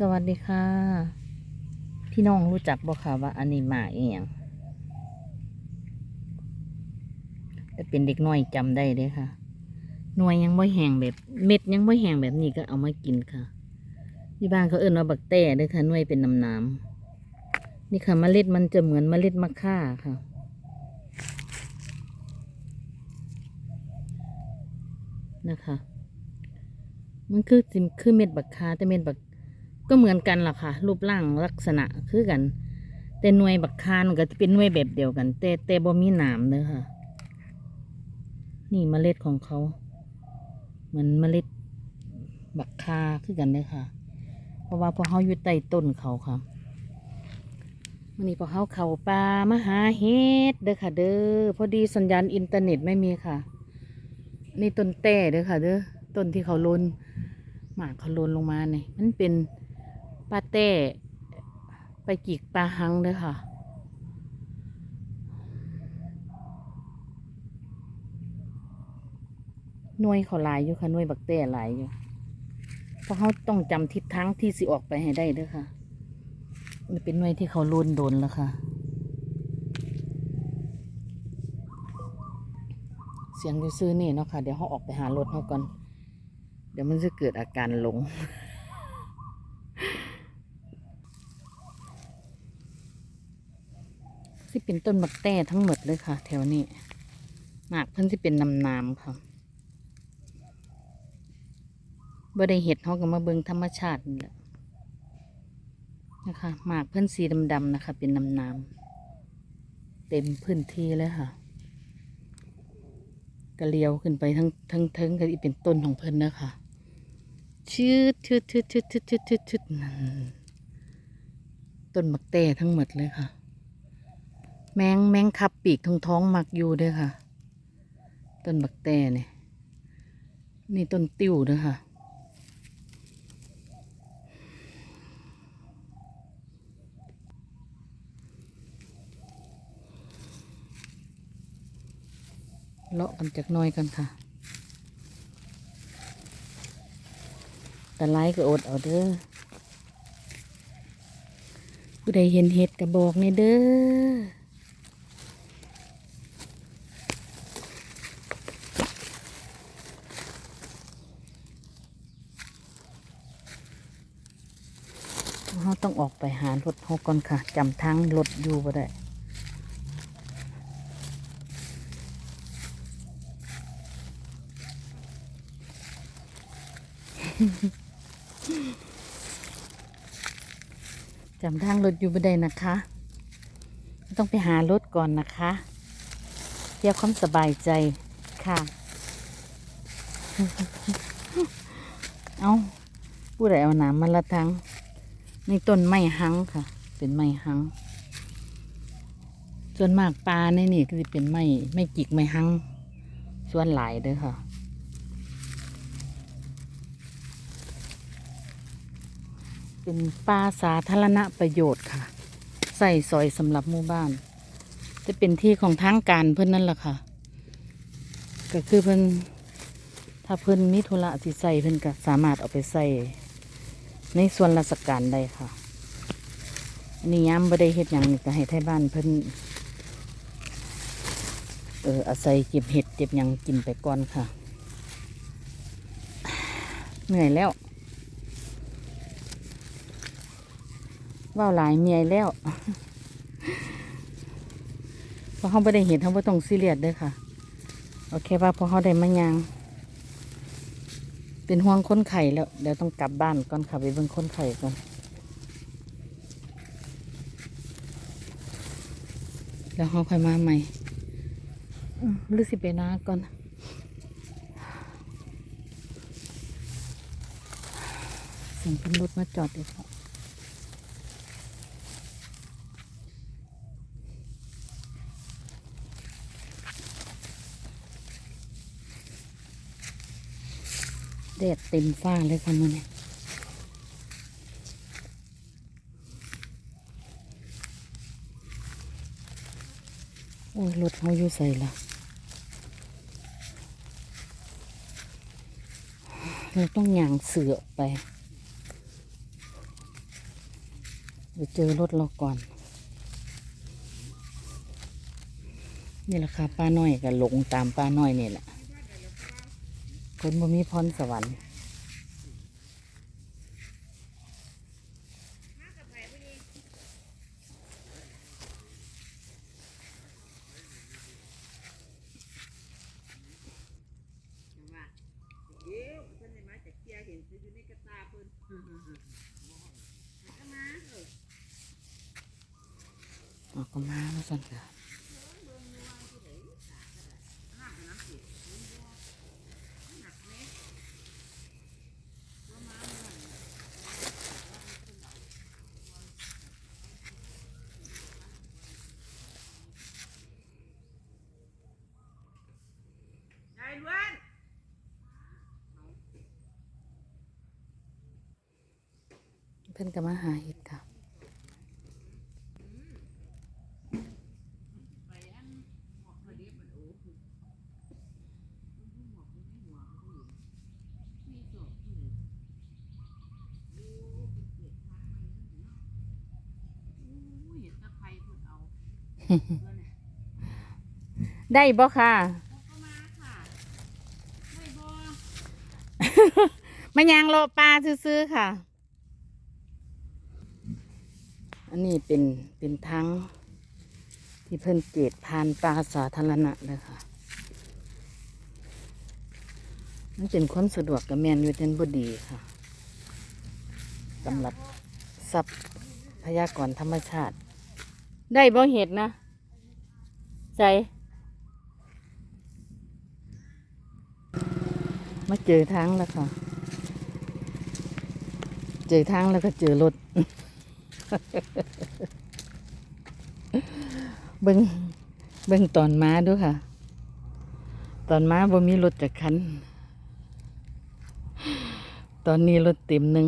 สวัสดีค่ะ พี่น้องรู้จักบ่ค่ะว่าอันนี้หมาเอียงแต่เป็นเด็กน้อยจำได้เด้อค่ะ หน่วยยังไม่แห้งแบบเม็ดยังไม่แห้งแบบนี้ก็เอามากินค่ะ ที่บ้านเขาเอิ้นว่าบักแต้เด้อค่ะหน่วยเป็นน้ำน้ำๆนี่ค่ะเมล็ดมันจะเหมือนเมล็ดมะข่าค่ะนะคะ มันคือสิมคือเม็ดบักคาแต่เม็ดบัก ก็เหมือนกันล่ะค่ะ รูปร่างลักษณะคือกัน แต่หน่วยบักคานก็จะเป็นหน่วยแบบเดียวกัน แต่แต่บ่มีหนามเลยค่ะ นี่เมล็ดของเขา เหมือนเมล็ดบักคาคือกันเลยค่ะ เพราะว่าพอเขาอยู่ใต้ต้นเขาค่ะวันนี้พอเขาเข่าป่ามาหาเห็ดเด้อค่ะ เด้อพอดีสัญญาณอินเทอร์เน็ตไม่มีค่ะ นี่ต้นแต้เด้อค่ะ เด้อต้นที่เขาโลนหมากเขาโลนลงมาเนี่ยมันเป็น ปลาแต้ไปจิกปลาหังเด้อค่ะ หน่วยเขาหลายอยู่ค่ะหน่วยบักแต้หลายอยู่ เพราะเขาต้องจำทิศทางที่สิออกไปให้ได้เด้อค่ะ มันเป็นหน่วยที่เขาโลนโดนแล้วค่ะ เสียงซื้อนี่เนาะค่ะ เดี๋ยวเขาออกไปหารถเขาก่อน เดี๋ยวมันจะเกิดอาการหลง ที่เป็นต้นมะกแต้ทั้งหมดเลยค่ะ แถวนี้หมากเพิ่นที่เป็นนำนามค่ะบ่ได้เห็ดท้องก็มาเบิงธรรมชาตินี่แหละนะคะหมากเพิ่นสีดำๆนะคะ เป็นนำนามเต็มพื้นที่เลยค่ะกระเลียวขึ้นไปทั้งทั้งทั้งก็เป็นต้นของเพิ่นนะคะชืดชืดชืดชืดชืดชืดชืดต้นมะกแต้ทั้งหมดเลยค่ะ แมงแมงคับปีกทองท้องมักอยู่เด้วยค่ะ ต้นบักแต้เนี่ยนี่ต้นติ้วเด้วยค่ะ เลาะกันจากน้อยกันค่ะ แต่ไล่ก็อดเอาเด้อผู้ใดเห็นเห็ดกระบอกในเด้อ เราต้องออกไปหารถเขาก่อนค่ะจำทางรถอยู่บ่ได้จำทางรถอยู่บ่ได้นะคะ ต้องไปหารถก่อนนะคะเพื่อความสบายใจค่ะ เอาผู้ใดเอาหนามมาละทัง ในต้นไม้หังค่ะ เป็นไม้หัง ส่วนมากปลาในนี่ก็จะเป็นไม้ไม้จิกไม้หัง ส่วนหลายเด้อค่ะ เป็นป่าสาธารณประโยชน์ค่ะ ใส่ซอยสำหรับหมู่บ้าน จะเป็นที่ของทางการเพื่อนนั่นแหละค่ะ ก็คือเพื่อนถ้าเพื่อนมีธุระที่ใส่เพื่อนก็สามารถเอาไปใส่ ในส่วนราชการได้ค่ะอันนี้ย้ำบ่ได้เฮ็ดอย่างนี้ก็ให้ไทยบ้านเพิ่นเอออาศัยเก็บเห็ดเก็บยังกินไปก่อนค่ะ เหนื่อยแล้วว่าวหลายเมียแล้วเพราะเขาไม่ได้เห็นเขาไม่ต้องซีเรียสเด้วยค่ะ โอเคว่าพอเขาได้มายาง เป็นห่วงคนไข่แล้วเดี๋ยวต้องกลับบ้านก่อนค่ะไปเบิ่งคนไข่ก่อนแล้วเขาค่อยมาใหม่ลือสิไปนาก่อนเสียงเป็นรถมาจอดอีกแล้ว แดดเต็มฟ้าเลยค่ะมันเนี่ยโอ้ยรถเขาอยู่ใส่ละเราต้องย่างเสือออกไปไปเจอรถเราก่อน นี่แหละค่ะป้าน้อยก็หลงตามป้าน้อยนี่แหละ คนบ่มีพรสวรรค์เดี๋ยวท่านได้มาจากเกียร์เห็นอยู่ในกระตาเพิ่นก็มาเออออกก็มาแล้วสั่นค่ะ ยายล้วน เพิ่นก็มาหาเห็ดค่ะไปอันหมอกพอดีมันโอ้คือหมอกมันไม่หัวเขาอยู่มีศพที่ไหนโอ้เป็นเศษทางไปนั่นเนาะโอ้เห็นตะไคร้เพิ่นเอาเพิ่นน่ะได้บ่ค่ะ เขาก็มาค่ะไม่บ่ มายางโลปลาซื้อๆค่ะ อันนี้เป็นเป็นทั้งที่เพิ่นเกตพานปลาสาธารณะเลยค่ะ มันเป็นคนสะดวกกับแมนยูเทนบดีค่ะสำหรับทรัพยากรธรรมชาติ ได้บ่เห็ดนะ ใจ มาเจอทางแล้วค่ะ เจอทางแล้วก็เจอรถ เบิ้งเบิ้งตอนม้าด้วยค่ะ ตอนม้าบ่มีรถจากคัน ตอนนี้รถเต็มหนึ่ง